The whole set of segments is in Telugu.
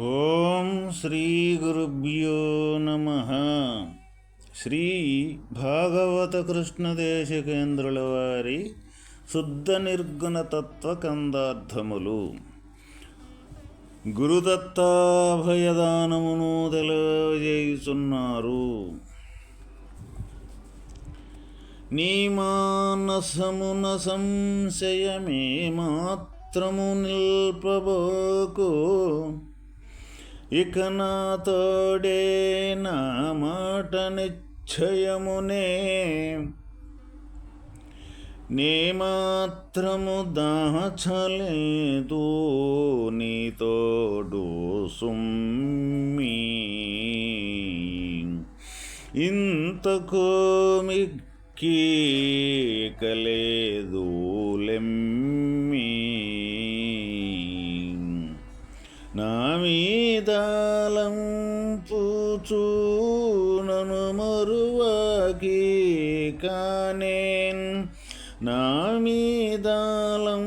ఓం శ్రీ గురుభ్యో నమ. శ్రీ భాగవత కృష్ణదేశకేంద్రుల వారి శుద్ధ నిర్గుణ తత్వ కందార్థములు గురుదత్తాభయదానమును తెలియజేయుచున్నారు. నీ మానసమున సంశయమే మాత్రము నిల్పబోకు. ఇక నా తోడే నా మాట నిశ్చయమునే. నీ మాత్రము దాచలేదు నీతోడు సుమ్మి. ఇంతకు మిక్కి కలేదు లెమ్మి. నా మీదాలం పూచూ నను మరువకి కానేన్. నా మీదాలం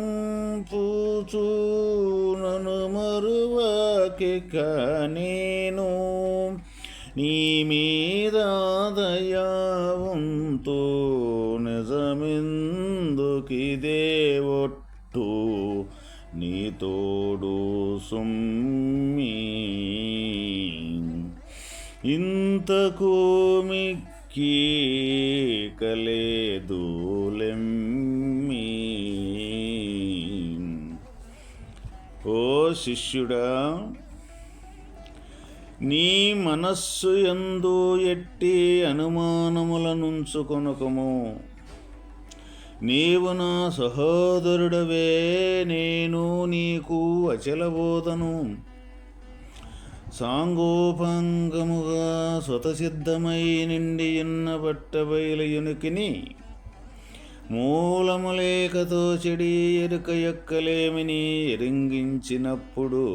పూచూ నను మరువకి కానేను. నీ మీద దయావంతో నిజమెందుకిదే ఒట్టు. నీతో తోడు సుమ్మి ఇంతకు మిక్కి కలేదు ఓ శిష్యుడా నీ మనస్సు ఎందు ఎట్టి అనుమానముల నుంచుకొనకము నీవు నా సహోదరుడవే నేను నీకు అచలబోధను సాంగోపాంగముగా స్వతసిద్ధమై నిండి ఎన్న బట్టబయలుయునికిని మూలములేకతో చెడి ఎరుక ఎక్కలేమిని ఎరింగించినప్పుడు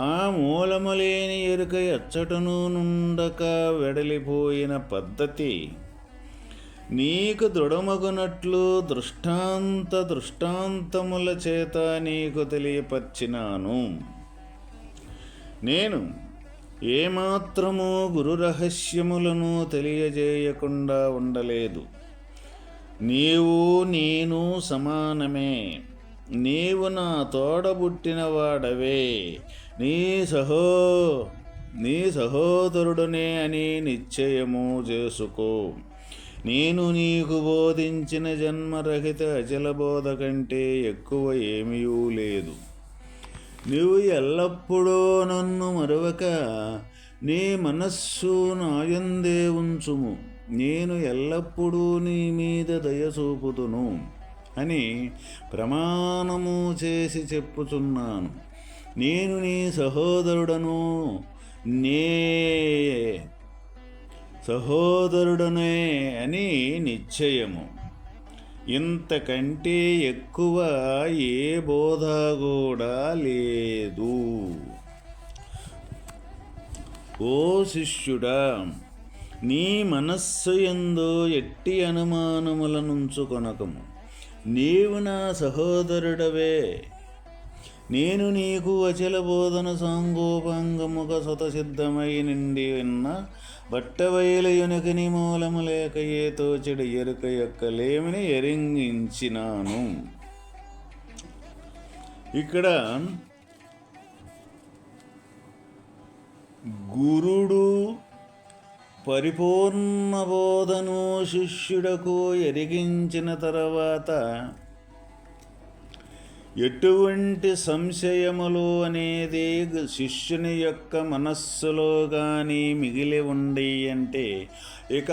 ఆ మూలములేని ఎరుక ఎచ్చటను నుండక వెడలిపోయిన పద్ధతి నీకు దృఢమగునట్లు దృష్టాంత దృష్టాంతముల చేత నీకు తెలియపర్చినాను నేను ఏమాత్రము గురు రహస్యములను తెలియజేయకుండా ఉండలేదు. నీవు నేను సమానమే. నీవు నా తోడబుట్టిన వాడవే నీ సహో నీ సహోదరుడునే అని నిశ్చయము చేసుకో. నేను నీకు బోధించిన జన్మరహిత అచలబోధ కంటే ఎక్కువ ఏమీ లేదు. నువ్వు ఎల్లప్పుడూ నన్ను మరవక నీ మనస్సు నాయందే ఉంచుము. నేను ఎల్లప్పుడూ నీ మీద దయ చూపుతును అని ప్రమాణము చేసి చెప్పుచున్నాను. నేను నీ సహోదరుడను. నే సహోదరుడనే అని నిశ్చయము. ఇంతకంటే ఎక్కువ ఏ బోధ కూడా లేదు. ఓ శిష్యుడా నీ మనస్సు ఎందు ఎట్టి అనుమానముల నుంచుకొనకము నీవు నా సహోదరుడవే. నేను నీకు అచల బోధన సాంగోపాంగముగా స్వతసిద్ధమై నిండి ఉన్న బట్టవయలయునకని మూలము లేక ఏతో చెడు ఎరుక యొక్క లేమిని ఎరింగించినాను. ఇక్కడ గురుడు పరిపూర్ణ బోధను శిష్యుడకు ఎరిగించిన తర్వాత ఎటువంటి సంశయములు అనేది శిష్యుని యొక్క మనస్సులో కానీ మిగిలి ఉండి అంటే ఇక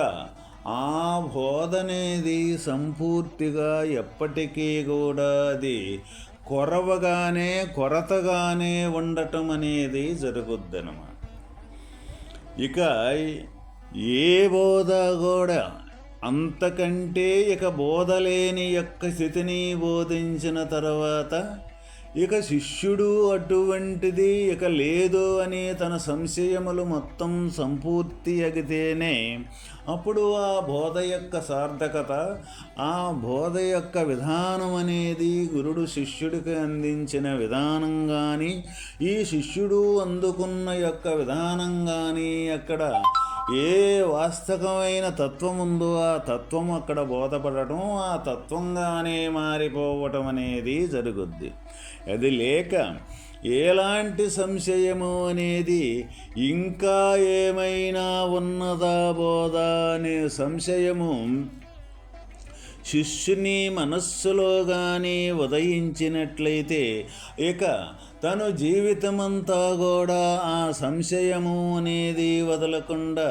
ఆ బోధ అనేది సంపూర్తిగా ఎప్పటికీ కూడా అది కొరవగానే కొరతగానే ఉండటం అనేది జరుగుద్దనమాట ఇక ఏ బోధ కూడా అంతకంటే ఇక బోధలేని యొక్క స్థితిని బోధించిన తర్వాత ఇక శిష్యుడు అటువంటిది ఇక లేదు అని తన సంశయములు మొత్తం సంపూర్తి అగితేనే అప్పుడు ఆ బోధ యొక్క సార్థకత ఆ బోధ యొక్క విధానం అనేది గురుడు శిష్యుడికి అందించిన విధానం కానీ ఈ శిష్యుడు అందుకున్న యొక్క విధానం కానీ అక్కడ ఏ వాస్తవమైన తత్వం ఉందో ఆ తత్వం అక్కడ బోధపడటం ఆ తత్వంగానే మారిపోవటం అనేది జరుగుద్ది. అది లేక ఎలాంటి సంశయము అనేది ఇంకా ఏమైనా ఉన్నదా బోధ అనే సంశయము శిష్యుని మనస్సులో కానీ ఉదయించినట్లయితే ఇక తను జీవితమంతా కూడా ఆ సంశయము అనేది వదలకుండా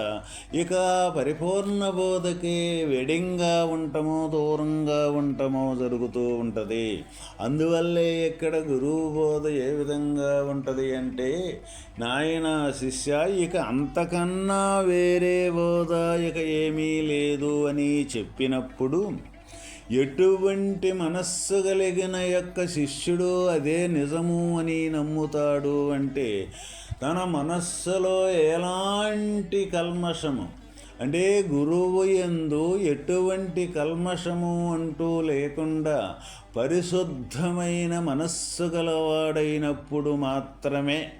ఇక పరిపూర్ణ బోధకే వెడింగా ఉండటమో దూరంగా ఉండటమో జరుగుతూ ఉంటుంది. అందువల్లే ఇక్కడ గురువు బోధ ఏ విధంగా ఉంటుంది అంటే నాయన శిష్య ఇక అంతకన్నా వేరే బోధ ఇక ఏమీ లేదు అని చెప్పినప్పుడు ఎటువంటి మనస్సు కలిగిన యొక్క శిష్యుడు అదే నిజము అని నమ్ముతాడు అంటే తన మనస్సులో ఎలాంటి కల్మషము? అంటే గురువు ఎందు ఎటువంటి కల్మషము అంటూ లేకుండా పరిశుద్ధమైన మనస్సు గలవాడైనప్పుడు మాత్రమే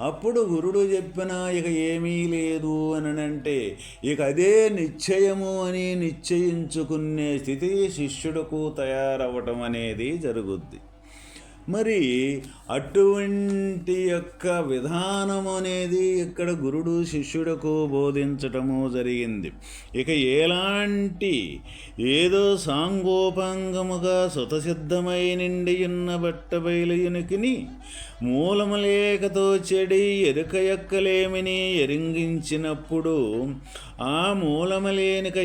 అప్పుడు గురుడు చెప్పిన ఇక ఏమీ లేదు అనంటే ఇక అదే నిశ్చయము అని నిశ్చయించుకునే స్థితి శిష్యుడుకు తయారవటం అనేది జరుగుద్ది. మరి అటువంటి యొక్క విధానం అనేది ఇక్కడ గురుడు శిష్యుడకు బోధించటము జరిగింది. ఇక ఎలాంటి ఏదో సాంగోపాంగముగా సుతసిద్ధమై నిండి ఉన్న బట్ట బయలుయునికిని మూలమలేకతో చెడి ఎరుక ఎక్కలేమిని ఎరింగించినప్పుడు ఆ మూలమలేనిక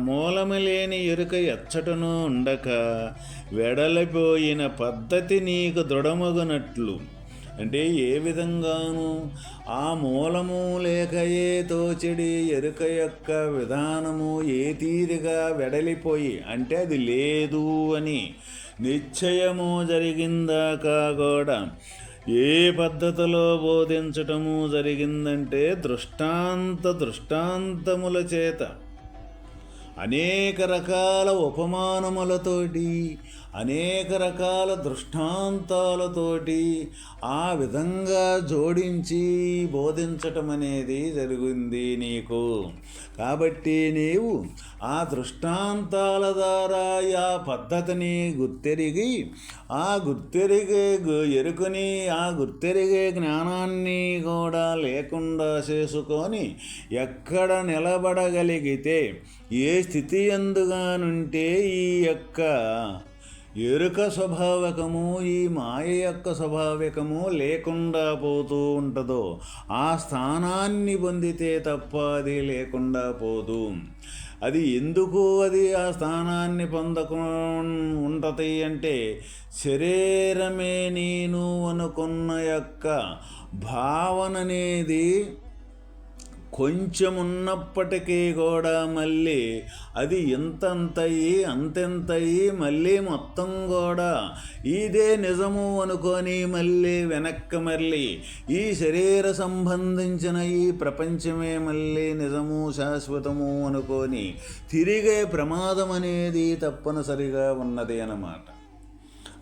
మూలమలేని ఎరుక ఎచ్చటను ఉండక వెడలిపోయిన పద్ధతిని నీకు దృఢమగునట్లు. అంటే ఏ విధంగాను ఆ మూలము లేక ఏ తోచిడి ఎరుక యొక్క విధానము ఏ తీరుగా వెడలిపోయి అంటే అది లేదు అని నిశ్చయము జరిగిందాకా కూడా ఏ పద్ధతిలో బోధించటము జరిగిందంటే దృష్టాంత దృష్టాంతముల చేత. అనేక రకాల ఉపమానములతోటి అనేక రకాల దృష్టాంతాలతోటి ఆ విధంగా జోడించి బోధించటం అనేది జరిగింది నీకు. కాబట్టి నీవు ఆ దృష్టాంతాల ద్వారా ఆ పద్ధతిని గుర్తెరిగి ఆ గుర్తెరిగే ఎరుకుని ఆ గుర్తెరిగే జ్ఞానాన్ని కూడా లేకుండా చేసుకొని ఎక్కడ నిలబడగలిగితే ఏ స్థితి ఎందుగానుంటే ఈ యొక్క ఎరుక స్వభావకము ఈ మాయ యొక్క స్వభావికము లేకుండా పోతూ ఉంటుందో ఆ స్థానాన్ని పొందితే తప్ప అది లేకుండా పోదు. అది ఎందుకు అది ఆ స్థానాన్ని పొందకు ఉంటుంది అంటే శరీరమే నేను అనుకున్న యొక్క భావన అనేది కొంచెం ఉన్నప్పటికీ కూడా మళ్ళీ అది ఇంతంతయి అంతెంతయి మళ్ళీ మొత్తం కూడా ఇదే నిజము అనుకొని మళ్ళీ వెనక్కి మళ్ళీ ఈ శరీర సంబంధించిన ఈ ప్రపంచమే మళ్ళీ నిజము శాశ్వతము అనుకొని తిరిగే ప్రమాదం అనేది తప్పనిసరిగా ఉన్నది అన్నమాట.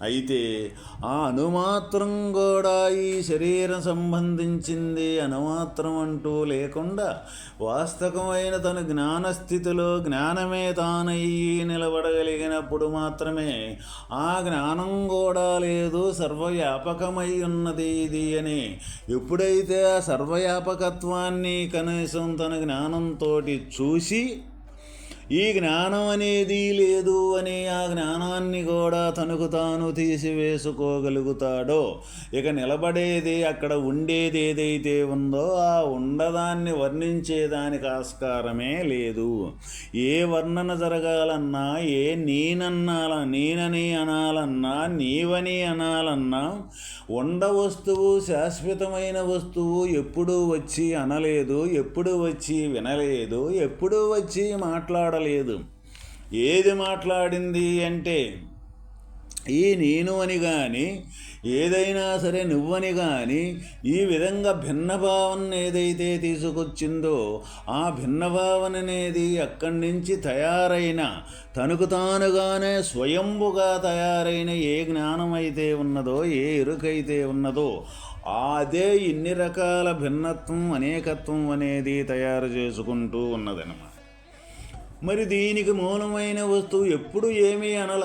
అయితే ఆ అనుమాత్రం కూడా ఈ శరీరం సంబంధించింది అనుమాత్రం అంటూ లేకుండా వాస్తవమైన తన జ్ఞానస్థితిలో జ్ఞానమే తానయ్యి నిలబడగలిగినప్పుడు మాత్రమే ఆ జ్ఞానం కూడా లేదు సర్వవ్యాపకమై ఉన్నది ఇది అని. ఎప్పుడైతే ఆ సర్వవ్యాపకత్వాన్ని కనీసం తన జ్ఞానంతో చూసి ఈ జ్ఞానం అనేది లేదు అని ఆ జ్ఞానాన్ని కూడా తనకు తాను తీసివేసుకోగలుగుతాడో ఇక నిలబడేది అక్కడ ఉండేది ఏదైతే ఉందో ఆ ఉండదాన్ని వర్ణించేదానికి ఆస్కారమే లేదు. ఏ వర్ణన జరగాలన్నా ఏ నేనన్నాల నేనని అనాలన్నా నీవని అనాలన్నా ఉండ వస్తువు శాశ్వతమైన వస్తువు ఎప్పుడూ వచ్చి అనలేదు ఎప్పుడు వచ్చి వినలేదు ఎప్పుడు వచ్చి మాట్లాడలేదు ఏది మాట్లాడింది అంటే ఈ నేను అని కానీ ఏదైనా సరే నువ్వని కానీ ఈ విధంగా భిన్నభావన ఏదైతే తీసుకొచ్చిందో ఆ భిన్నభావన అనేది అక్కడి నుంచి తయారైన తనకు తానుగానే స్వయంభుగా తయారైన ఏ జ్ఞానం అయితే ఉన్నదో ఏ ఎరుకైతే ఉన్నదో అదే ఇన్ని రకాల భిన్నత్వం అనేకత్వం అనేది తయారు చేసుకుంటూ ఉన్నదనమాట మరి దీనికి మూలమైన వస్తువు ఎప్పుడు ఏమీ అనల.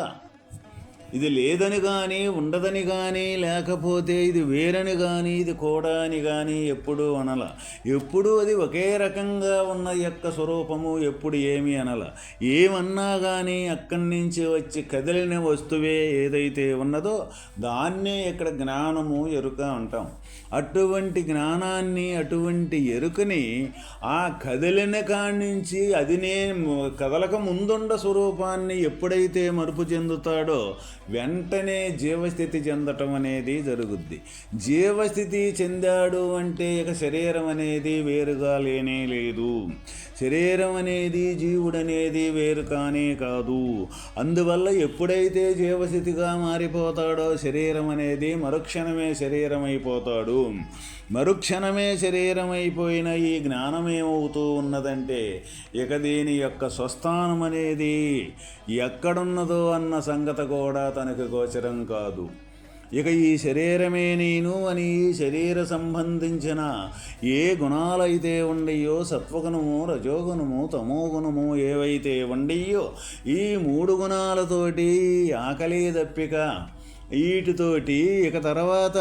ఇది లేదని కానీ ఉండదని కానీ లేకపోతే ఇది వేరని కానీ ఇది కూడా అని కానీ ఎప్పుడు అనల. ఎప్పుడు అది ఒకే రకంగా ఉన్న యొక్క స్వరూపము ఎప్పుడు ఏమి అనల. ఏమన్నా కానీ అక్కడి నుంచి వచ్చి కదిలిన వస్తువే ఏదైతే ఉన్నదో దాన్నే ఇక్కడ జ్ఞానము ఎరుక అంటాం. అటువంటి జ్ఞానాన్ని అటువంటి ఎరుకని ఆ కదిలిన కాడి నుంచి అది నేను కదలక ముందుండ స్వరూపాన్ని ఎప్పుడైతే మరుపు చెందుతాడో వెంటనే జీవస్థితి చెందటం అనేది జరుగుద్ది. జీవస్థితి చెందాడు అంటే ఇక శరీరం అనేది వేరుగా లేనే లేదు. శరీరం అనేది జీవుడనేది వేరు కానే కాదు. అందువల్ల ఎప్పుడైతే జీవస్థితిగా మారిపోతాడో శరీరం అనేది మరుక్షణమే శరీరం అయిపోతాడు మరుక్షణమే శరీరం అయిపోయిన ఈ జ్ఞానం ఏమవుతూ ఉన్నదంటే ఇక దీని యొక్క స్వస్థానం అనేది ఎక్కడున్నదో అన్న సంగత కూడా తనకు గోచరం కాదు. ఇక ఈ శరీరమే నేను అని ఈ శరీర సంబంధించిన ఏ గుణాలైతే ఉండయో సత్వగుణము రజోగుణము తమోగుణము ఏవైతే ఉండయో ఈ మూడు గుణాలతోటి ఆకలి దప్పిక వీటితోటి ఇక తర్వాత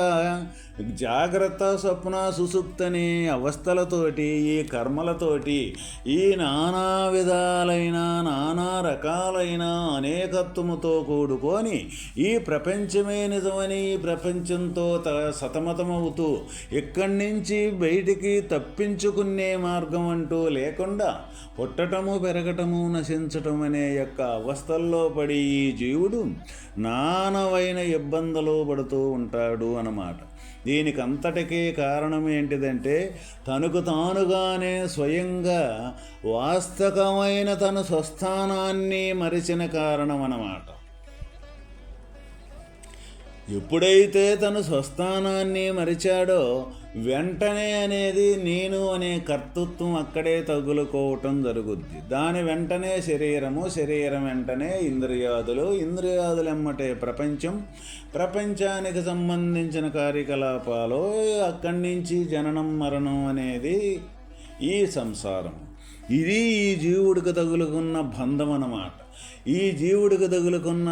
జాగ్రత్త స్వప్న సుసుప్తని అవస్థలతోటి ఈ కర్మలతోటి ఈ నానా విధాలైన నానా రకాలైన అనేకత్వముతో కూడుకొని ఈ ప్రపంచమే నిజమని ఈ ప్రపంచంతో త సతమతమవుతూ ఇక్కడి నుంచి బయటికి తప్పించుకునే మార్గం అంటూ లేకుండా పుట్టటము పెరగటము నశించటం అనే యొక్క అవస్థల్లో పడి ఈ జీవుడు నానవైన ఇబ్బందులు పడుతూ ఉంటాడు అన్నమాట. దీనికి అంతటికీ కారణం ఏంటిదంటే తనకు తానుగానే స్వయంగా వాస్తవమైన తన స్వస్థానాన్ని మరిచిన కారణం అన్నమాట ఎప్పుడైతే తను స్వస్థానాన్ని మరిచాడో వెంటనే అనేది నేను అనే కర్తృత్వం అక్కడే తగులుకోవటం జరుగుద్ది. దాని వెంటనే శరీరము శరీరం వెంటనే ఇంద్రియాదులు. ఇంద్రియాదులు ఎమ్మటే ప్రపంచం. ప్రపంచానికి సంబంధించిన కార్యకలాపాలు అక్కడి నుంచి జననం మరణం అనేది ఈ సంసారం ఇది ఈ జీవుడికి తగులుకున్న బంధం అన్నమాట ఈ జీవుడికి తగులుకున్న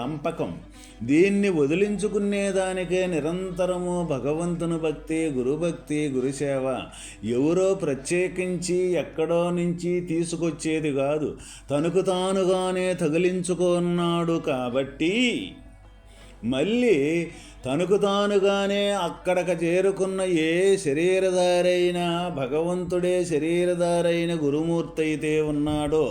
లంపకం. దీన్ని వదిలించుకునేదానికే నిరంతరము భగవంతుని భక్తి గురుభక్తి గురుసేవ. ఎవరో ప్రత్యేకించి ఎక్కడో నుంచి తీసుకొచ్చేది కాదు. తనకు తానుగానే తగిలించుకున్నాడు కాబట్టి మళ్ళీ తనకు తానుగానే అక్కడకు చేరుకున్న ఏ శరీరధారైన భగవంతుడే శరీరధారైన గురుమూర్తి అయితే ఉన్నాడో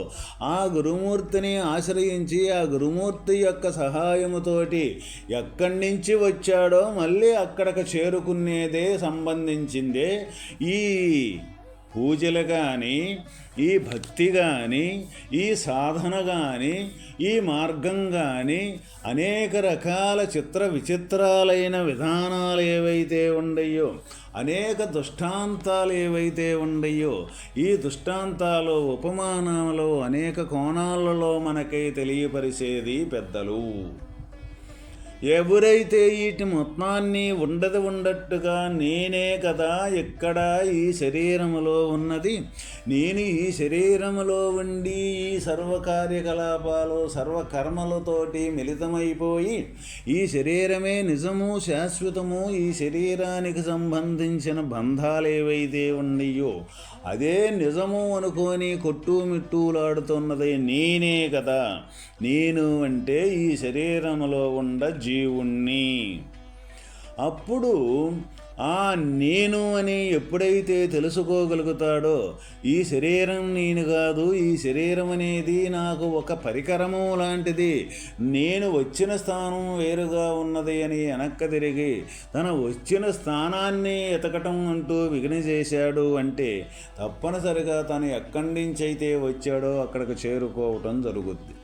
ఆ గురుమూర్తిని ఆశ్రయించి ఆ గురుమూర్తి యొక్క సహాయముతోటి ఎక్కడి నుంచి వచ్చాడో మళ్ళీ అక్కడకు చేరుకునేదే సంబంధించిందే ఈ పూజలు కానీ ఈ భక్తి కానీ ఈ సాధన కానీ ఈ మార్గం కానీ అనేక రకాల చిత్ర విచిత్రాలైన విధానాలు ఏవైతే ఉండయో అనేక దృష్టాంతాలు ఏవైతే ఉండయో ఈ దృష్టాంతాలు ఉపమానాలు అనేక కోణాలలో మనకై తెలియపరిచేది పెద్దలు. ఎవరైతే వీటి మొత్తాన్ని ఉండదు ఉండట్టుగా నేనే కదా ఇక్కడ ఈ శరీరములో ఉన్నది? నేను ఈ శరీరములో ఉండి ఈ సర్వ కార్యకలాపాలు సర్వకర్మలతోటి మిళితమైపోయి ఈ శరీరమే నిజము శాశ్వతము ఈ శరీరానికి సంబంధించిన బంధాలు ఏవైతే ఉన్నాయో అదే నిజము అనుకొని కొట్టుమిట్టూలాడుతున్నది నేనే కదా. నేను అంటే ఈ శరీరములో ఉండ జీవుణ్ణి. అప్పుడు ఆ నేను అని ఎప్పుడైతే తెలుసుకోగలుగుతాడో ఈ శరీరం నేను కాదు ఈ శరీరం అనేది నాకు ఒక పరికరము లాంటిది. నేను వచ్చిన స్థానం వేరుగా ఉన్నది అని వెనక్క తిరిగి తన వచ్చిన స్థానాన్ని ఎతకటం అంటూ విఘ్న చేశాడు అంటే తప్పనిసరిగా తను ఎక్కడి నుంచి అయితే వచ్చాడో అక్కడికి చేరుకోవటం జరుగుద్ది.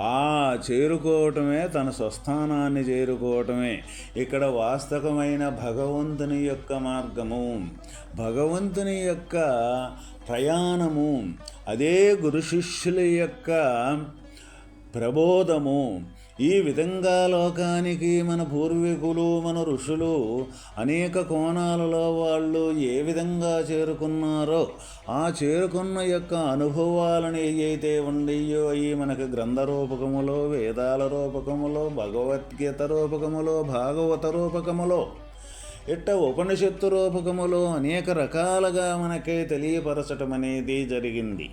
ఆ చేరుకోవటమే తన స్వస్థానాన్ని చేరుకోవటమే. ఇక్కడ వాస్తవమైన భగవంతుని యొక్క మార్గము భగవంతుని యొక్క ప్రయాణము అదే గురు శిష్యుల యొక్క ప్రబోధము ఈ విధంగా లోకానికి మన పూర్వీకులు మన ఋషులు అనేక కోణాలలో వాళ్ళు ఏ విధంగా చేరుకున్నారో ఆ చేరుకున్న యొక్క అనుభవాలను ఏవైతే ఉండయో అవి మనకు గ్రంథ రూపకములో వేదాల రూపకములో భగవద్గీత రూపకములో భాగవత రూపకములో ఇట్ట ఉపనిషత్తు రూపకములో అనేక రకాలుగా మనకి తెలియపరచటం అనేది జరిగింది.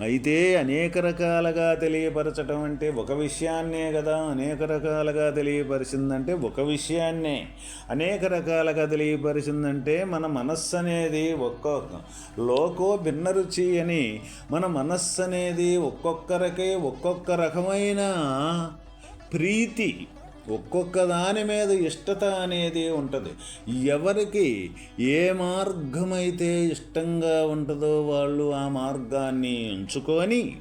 అయితే అనేక రకాలుగా తెలియపరచటం అంటే ఒక విషయాన్నే కదా. అనేక రకాలుగా తెలియపరిచిందంటే ఒక విషయాన్నే. అనేక రకాలుగా తెలియపరిచిందంటే మన మనస్సు అనేది ఒక్కొక్క లోకో భిన్న రుచి అని మన మనస్సు అనేది ఒక్కొక్కరికే ఒక్కొక్క రకమైన ప్రీతి ఒక్కొక్క దాని మీద ఇష్టత అనేది ఉంటుంది. ఎవరికి ఏ మార్గమైతే ఇష్టంగా ఉంటుందో వాళ్ళు ఆ మార్గాన్ని ఎంచుకొని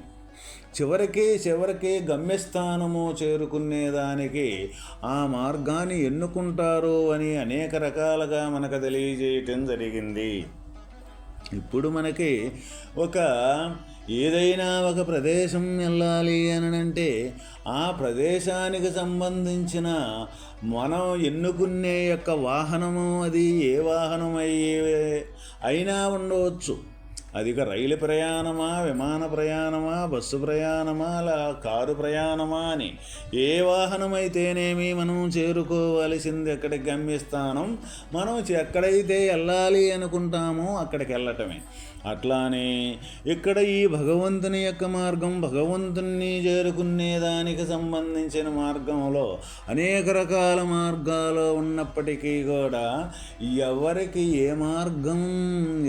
చివరికి చివరికి గమ్యస్థానము చేరుకునేదానికి ఆ మార్గాన్ని ఎన్నుకుంటారు అని అనేక రకాలుగా మనకు తెలియజేయటం జరిగింది. ఇప్పుడు మనకి ఒక ఏదైనా ఒక ప్రదేశం వెళ్ళాలి అనంటే ఆ ప్రదేశానికి సంబంధించిన మనం ఎన్నుకునే యొక్క వాహనము అది ఏ వాహనం అయ్యే అయినా ఉండవచ్చు. అధిక రైలు ప్రయాణమా విమాన ప్రయాణమా బస్సు ప్రయాణమా లా కారు ప్రయాణమా అని ఏ వాహనమైతేనేమి మనం చేరుకోవలసింది ఎక్కడికి గమ్యస్థానం? మనం ఎక్కడైతే వెళ్ళాలి అనుకుంటామో అక్కడికి వెళ్ళటమే. అట్లానే ఇక్కడ ఈ భగవంతుని యొక్క మార్గం భగవంతుణ్ణి చేరుకునే దానికి సంబంధించిన మార్గంలో అనేక రకాల మార్గాలు ఉన్నప్పటికీ కూడా ఎవరికి ఏ మార్గం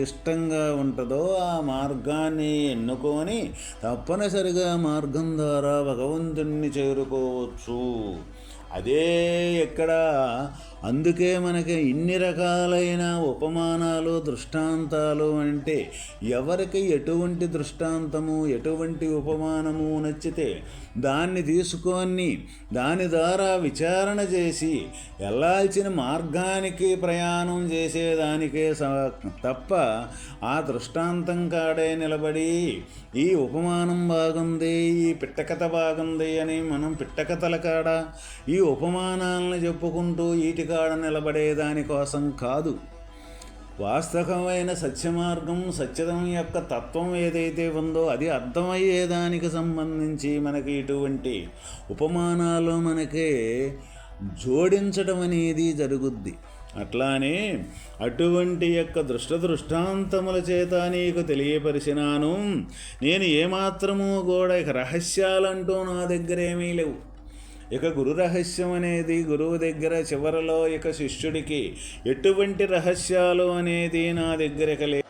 ఇష్టంగా ఉంటుందో ఆ మార్గాన్ని ఎన్నుకొని తప్పనిసరిగా మార్గం ద్వారా భగవంతుణ్ణి చేరుకోవచ్చు. అదే ఇక్కడ అందుకే మనకి ఇన్ని రకాలైన ఉపమానాలు దృష్టాంతాలు అంటే ఎవరికి ఎటువంటి దృష్టాంతము ఎటువంటి ఉపమానము నచ్చితే దాన్ని తీసుకొని దాని ద్వారా విచారణ చేసి వెళ్ళాల్సిన మార్గానికి ప్రయాణం చేసేదానికే తప్ప ఆ దృష్టాంతం కాడే నిలబడి ఈ ఉపమానం బాగుంది ఈ పిట్టకథ బాగుంది అని మనం పిట్టకథల కాడ? ఈ ఉపమానాలను చెప్పుకుంటూ వీటి కాడ నిలబడే దానికోసం కాదు. వాస్తవమైన సత్యమార్గం సత్యదం యొక్క తత్వం ఏదైతే ఉందో అది అర్థమయ్యేదానికి సంబంధించి మనకి ఇటువంటి ఉపమానాలు మనకే జోడించడం అనేది జరుగుద్ది. అట్లానే అటువంటి యొక్క దృష్ట దృష్టాంతముల చేత నీకు తెలియపరిచినాను. నేను ఏమాత్రము కూడా ఇక రహస్యాలంటూ నా దగ్గర ఏమీ లేవు. ఇక గురు రహస్యం అనేది గురువు దగ్గర చివరలో ఇక శిష్యుడికి ఎటువంటి రహస్యాలు అనేది నా దగ్గర ఇక